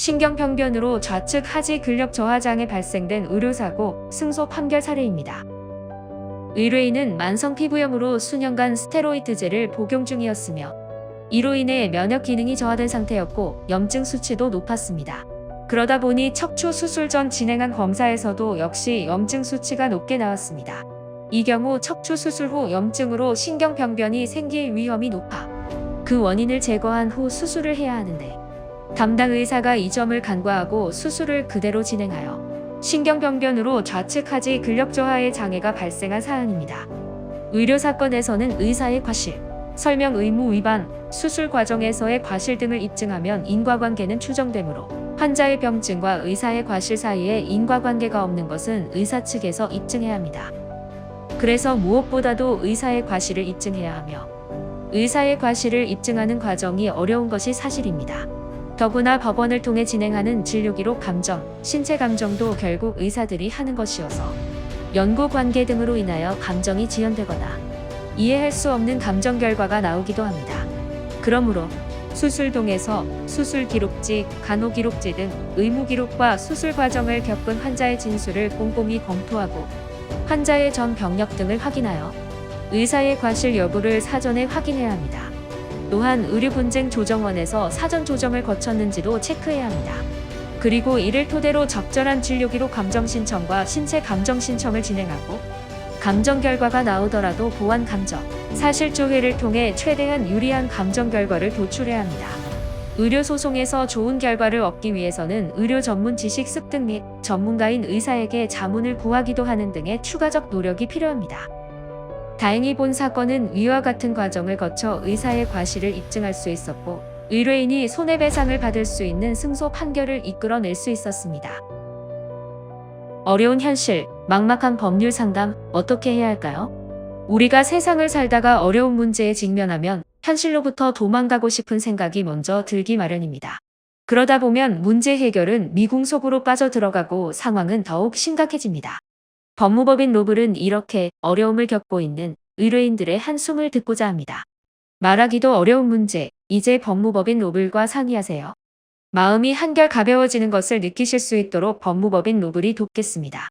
신경병변으로 좌측 하지 근력 저하장애 발생된 의료사고 승소 판결 사례입니다. 의뢰인은 만성 피부염으로 수년간 스테로이드제를 복용 중이었으며 이로 인해 면역 기능이 저하된 상태였고 염증 수치도 높았습니다. 그러다 보니 척추 수술 전 진행한 검사에서도 역시 염증 수치가 높게 나왔습니다. 이 경우 척추 수술 후 염증으로 신경병변이 생길 위험이 높아 그 원인을 제거한 후 수술을 해야 하는데 담당 의사가 이 점을 간과하고 수술을 그대로 진행하여 신경병변으로 좌측 하지 근력 저하의 장애가 발생한 사안입니다. 의료 사건에서는 의사의 과실, 설명 의무 위반, 수술 과정에서의 과실 등을 입증하면 인과관계는 추정되므로 환자의 병증과 의사의 과실 사이에 인과관계가 없는 것은 의사 측에서 입증해야 합니다. 그래서 무엇보다도 의사의 과실을 입증해야 하며 의사의 과실을 입증하는 과정이 어려운 것이 사실입니다. 더구나 법원을 통해 진행하는 진료기록 감정, 신체 감정도 결국 의사들이 하는 것이어서 연구 관계 등으로 인하여 감정이 지연되거나 이해할 수 없는 감정 결과가 나오기도 합니다. 그러므로 수술동에서 수술 기록지, 간호 기록지 등 의무 기록과 수술 과정을 겪은 환자의 진술을 꼼꼼히 검토하고 환자의 전 병력 등을 확인하여 의사의 과실 여부를 사전에 확인해야 합니다. 또한 의료분쟁 조정원에서 사전 조정을 거쳤는지도 체크해야 합니다. 그리고 이를 토대로 적절한 진료기록 감정 신청과 신체 감정 신청을 진행하고 감정 결과가 나오더라도 보완 감정, 사실 조회를 통해 최대한 유리한 감정 결과를 도출해야 합니다. 의료 소송에서 좋은 결과를 얻기 위해서는 의료 전문 지식 습득 및 전문가인 의사에게 자문을 구하기도 하는 등의 추가적 노력이 필요합니다. 다행히 본 사건은 위와 같은 과정을 거쳐 의사의 과실을 입증할 수 있었고 의뢰인이 손해배상을 받을 수 있는 승소 판결을 이끌어낼 수 있었습니다. 어려운 현실, 막막한 법률 상담 어떻게 해야 할까요? 우리가 세상을 살다가 어려운 문제에 직면하면 현실로부터 도망가고 싶은 생각이 먼저 들기 마련입니다. 그러다 보면 문제 해결은 미궁 속으로 빠져 들어가고 상황은 더욱 심각해집니다. 법무법인 로블은 이렇게 어려움을 겪고 있는 의뢰인들의 한숨을 듣고자 합니다. 말하기도 어려운 문제, 이제 법무법인 로블과 상의하세요. 마음이 한결 가벼워지는 것을 느끼실 수 있도록 법무법인 로블이 돕겠습니다.